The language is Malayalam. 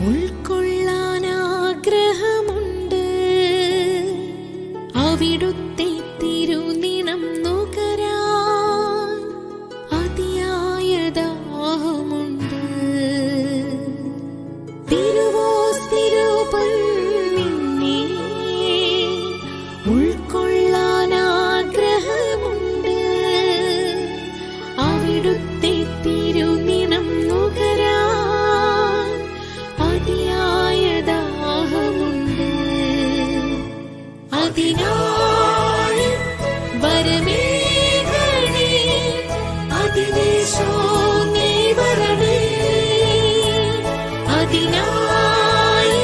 ഉൾക്കൊള്ളാൻ ആഗ്രഹമുണ്ട്. അവിടുത്തെ അതിനായി വരമേഘണി അതിവേശോ നീ വരണേ. അതിനായി